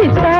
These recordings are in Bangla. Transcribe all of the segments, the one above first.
சித்தாடையும்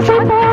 আসে